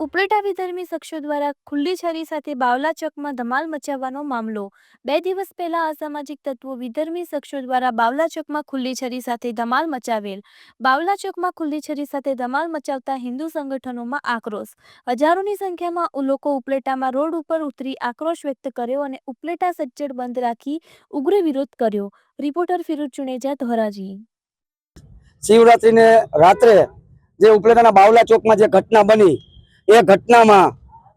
ઉપલેટા વિધર્મી શખ્સો દ્વારા ખુલ્લી છરી સાથે બાવલા ચોકમાં ધમાલ મચાવવાનો મામલો. બે દિવસ પહેલા અસામાજિક તત્વો વિધર્મી શખ્સો દ્વારા બાવલા ચોકમાં ખુલ્લી છરી સાથે ધમાલ મચાવેલ. બાવલા ચોકમાં ખુલ્લી છરી સાથે ધમાલ મચાવતા હિન્દુ સંગઠનોમાં આક્રોશ. હજારોની સંખ્યામાં લોકો ઉપલેટામાં રોડ ઉપર ઉતરી આક્રોશ વ્યક્ત કર્યો અને ઉપલેટા સજ્જડ બંધ રાખી ઉગ્ર વિરોધ કર્યો. રિપોર્ટર ફિરોજ ચુનેજા, ધોરાજી. શિવરાત્રીને રાત્રે જે ઉપલેટાના બાવલા ચોકમાં જે ઘટના બની એ ઘટનામાં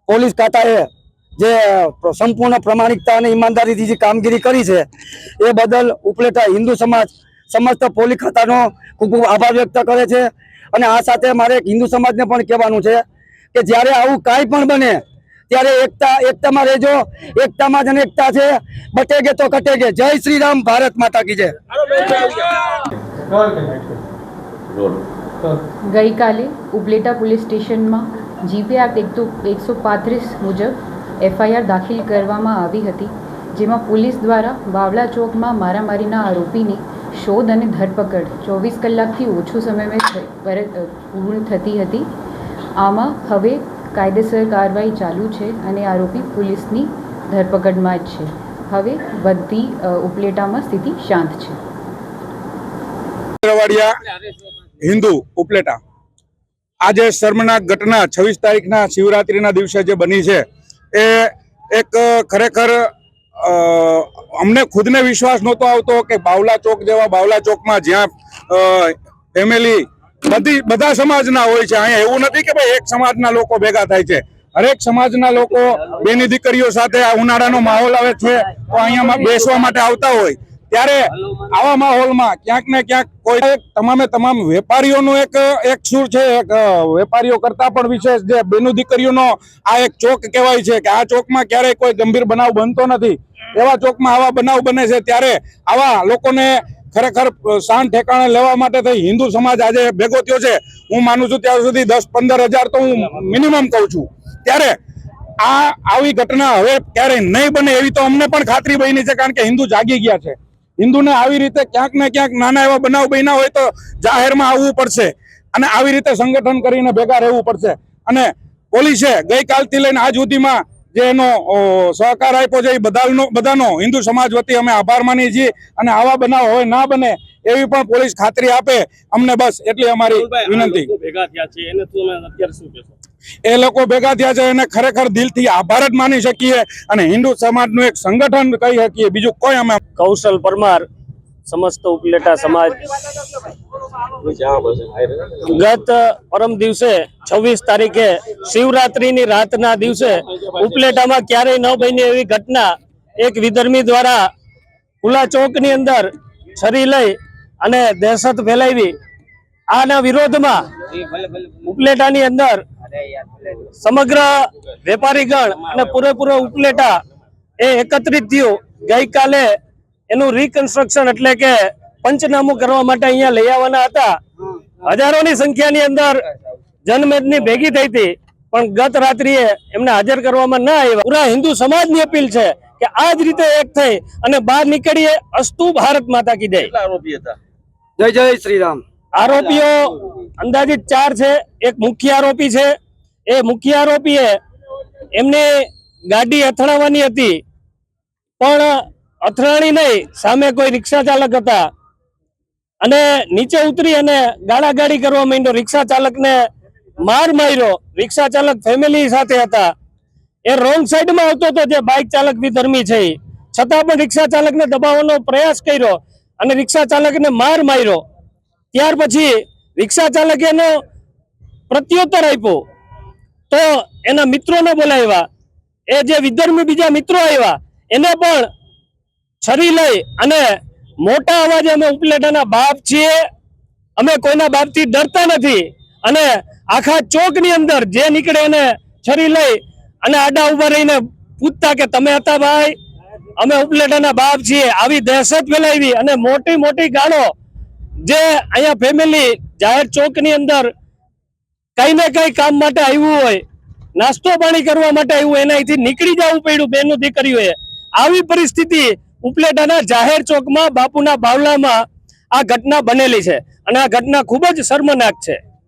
પોલીસ ખાતાએ જે સંપૂર્ણ પ્રમાણિકતા અને ઈમાનદારીથી જે કામગીરી કરી છે, એ બદલ ઉપલેટા હિન્દુ સમાજ સમસ્ત પોલીસ ખાતાનો ખૂબ ખૂબ આભાર વ્યક્ત કરે છે. અને આ સાથે મારે હિન્દુ સમાજને પણ કહેવાનું છે કે જ્યારે આવું કાંઈ પણ બને, ત્યારે એકતા, એકતામાં રહેજો. એકતામાં જ અનેકતા છે. બટેગે તો કટેગે. જય શ્રી રામ ભારત માતા કી જય. ગઈકાલે ઉપલેટા પોલીસ સ્ટેશનમાં જીપી એક્ટ એકસો એકસો પાંત્રીસ મુજબ એફઆઈઆર દાખલ કરવામાં આવી હતી, જેમાં પોલીસ દ્વારા બાવલા ચોકમાં મારામારીના આરોપીની શોધ અને ધરપકડ ચોવીસ કલાકથી ઓછો સમયમાં પર- પૂર્ણ થતી હતી. આમાં હવે કાયદેસર કાર્યવાહી ચાલુ છે અને આરોપી પોલીસની ધરપકડમાં જ છે. હવે બધી ઉપલેટામાં સ્થિતિ શાંત છે. હિન્દુ ઉપલેટા. આજે શર્મનાક ઘટના છવ્વીસ તારીખના શિવરાત્રિના દિવસે જે બની છે, એ એક ખરેખર અમને ખુદને વિશ્વાસ નહોતો આવતો કે બાવલા ચોક જેવા બાવલા ચોકમાં જ્યાં ફેમિલી બધી, બધા સમાજના હોય છે. અહીંયા એવું નથી કે ભાઈ એક સમાજના લોકો ભેગા થાય છે. હરેક સમાજના લોકો બેની દીકરીઓ સાથે આ ઉનાળાનો માહોલ આવે છે, તો અહીંયા બેસવા માટે આવતા હોય. ત્યારે આવા માહોલમાં ક્યાંક ને ક્યાંક કોઈ તમામે તમામ વેપારીઓનું એક એક સુર છે એક વેપારીઓ કરતા પણ વિશેષ જે બેનું દીકરીઓનો આ એક ચોક કહેવાય છે કે આ ચોકમાં ક્યારેય કોઈ ગંભીર બનાવ બનતો નથી. એવા ચોકમાં આવા બનાવ બને છે ત્યારે આવા લોકોને ખરેખર શાન ઠેકાણે લેવા માટે થઈ હિન્દુ સમાજ આજે ભેગો થયો છે. હું માનું છું ત્યાં સુધી દસ પંદર હજાર તો હું મિનિમમ કહું છું. ત્યારે આ આવી ઘટના હવે ક્યારેય નહીં બને એવી તો અમને પણ ખાતરી બની છે કારણ કે હિન્દુ જાગી ગયા છે. હિન્દુને આવી રીતે ક્યાંક ને ક્યાંક નાના એવા બનાવ બન્યા હોય તો જાહેરમાં આવવું પડશે અને આવી રીતે સંગઠન કરીને ભેગા રહેવું પડશે. અને પોલીસે ગઈકાલથી લઈને આજ સુધીમાં જે એનો સહકાર આપ્યો છે એ બધાનો બધાનો હિન્દુ સમાજ વતી અમે આભાર માનીએ છીએ અને આવા બનાવ હવે ના બને એવી પણ પોલીસ ખાતરી આપે. અમને બસ એટલી અમારી વિનંતી. ભેગા થયા છે એને અત્યારે શું કહેશો? એ લોકો ભેગા થયા છે અને ખરેખર દિલથી આભાર જ માની શકીએ અને હિન્દુ સમાજનું એક સંગઠન કહી શકીએ. બીજું કોઈ અમે કૌશલ પરમાર, સમસ્ત ઉપલેટા સમાજ. ગત પરમ દિવસે છવ્વીસ તારીખે શિવરાત્રીની રાતના દિવસે ઉપલેટામાં ક્યારેય ન બની એવી ઘટના એક વિધર્મી દ્વારા ખુલ્લા ચોકની અંદર છરી લઈ અને દહેશત ફેલાવી. આના વિરોધમાં ઉપલેટાની અંદર સમગ્ર વેપારીગણ અને પૂરેપૂરો ઉપલેટા એ એકત્રિત થયું. ગઈકાલે એનું રિકન્સ્ટ્રક્શન એટલે કે પંચનામું કરવા માટે અહીંયા લઈ આવવાના હતા. હજારોની સંખ્યાની અંદર જનમેદની ભેગી થઈ હતી. પણ ગત રાત્રિએ એમને હાજર કરવામાં ના આવ્યા. પૂરા હિન્દુ સમાજની અપીલ છે કે આ જ રીતે એક થઈ અને બહાર નીકળીએ અસ્તુ ભારત માતા કી જય. જય જય શ્રી રામ આરોપીઓ અંદાજિત ચાર છે. એક મુખ્ય આરોપી છે. એ મુખ્ય આરોપીએ એમને ગાડી અથડાવવાની હતી. પણ અથડાણી નહીં, સામે કોઈ રિક્ષા ચાલક હતા. અને નીચે ઉતરી અને ગાળાગાડી કરવા માંડ્યો. રિક્ષા ચાલકને માર માર્યો. રિક્ષા ચાલક ફેમિલી સાથે હતા. એ રોંગ સાઈડમાં આવતો હતો જે બાઇક ચાલક વિધર્મી છે. છતાં પણ રિક્ષા ચાલકને દબાવવાનો પ્રયાસ કર્યો અને રિક્ષા ચાલકને માર માર્યો. ત્યાર પછી રિક્ષા ચાલકે એનો પ્રત્યુત્તર આપ્યો. તો એના મિત્રોને બોલાવ્યા. એ જે વિધર્મી બીજા મિત્રો આવ્યા, એને પણ છરી લઈ અને મોટા અવાજે અમે ઉપલેટાના બાપ છીએ. અમે કોઈના બાપથી ડરતા નથી. અને આખા ચોકની અંદર જે નીકળે એને છરી લઈ અને આડા ઊભા રહીને પૂછતા કે તમે હતા ભાઈ? અમે ઉપલેટાના બાપ છીએ. આવી દહેશત ફેલાવી અને મોટી મોટી ગાળો જે અહીંયા ફેમિલી જાહેર ચોકની અંદર કઈ ને કઈ કામ માટે આવ્યું હોય, નાસ્તો પાણી કરવા માટે આવ્યું એના અહીંથી નીકળી જવું પડ્યું બેનો દીકરીઓએ. આવી પરિસ્થિતિ ઉપલેટાના જાહેર ચોકમાં બાપુના બાવલામાં આ ઘટના બનેલી છે. અને આ ઘટના ખૂબ જ શર્મનાક છે.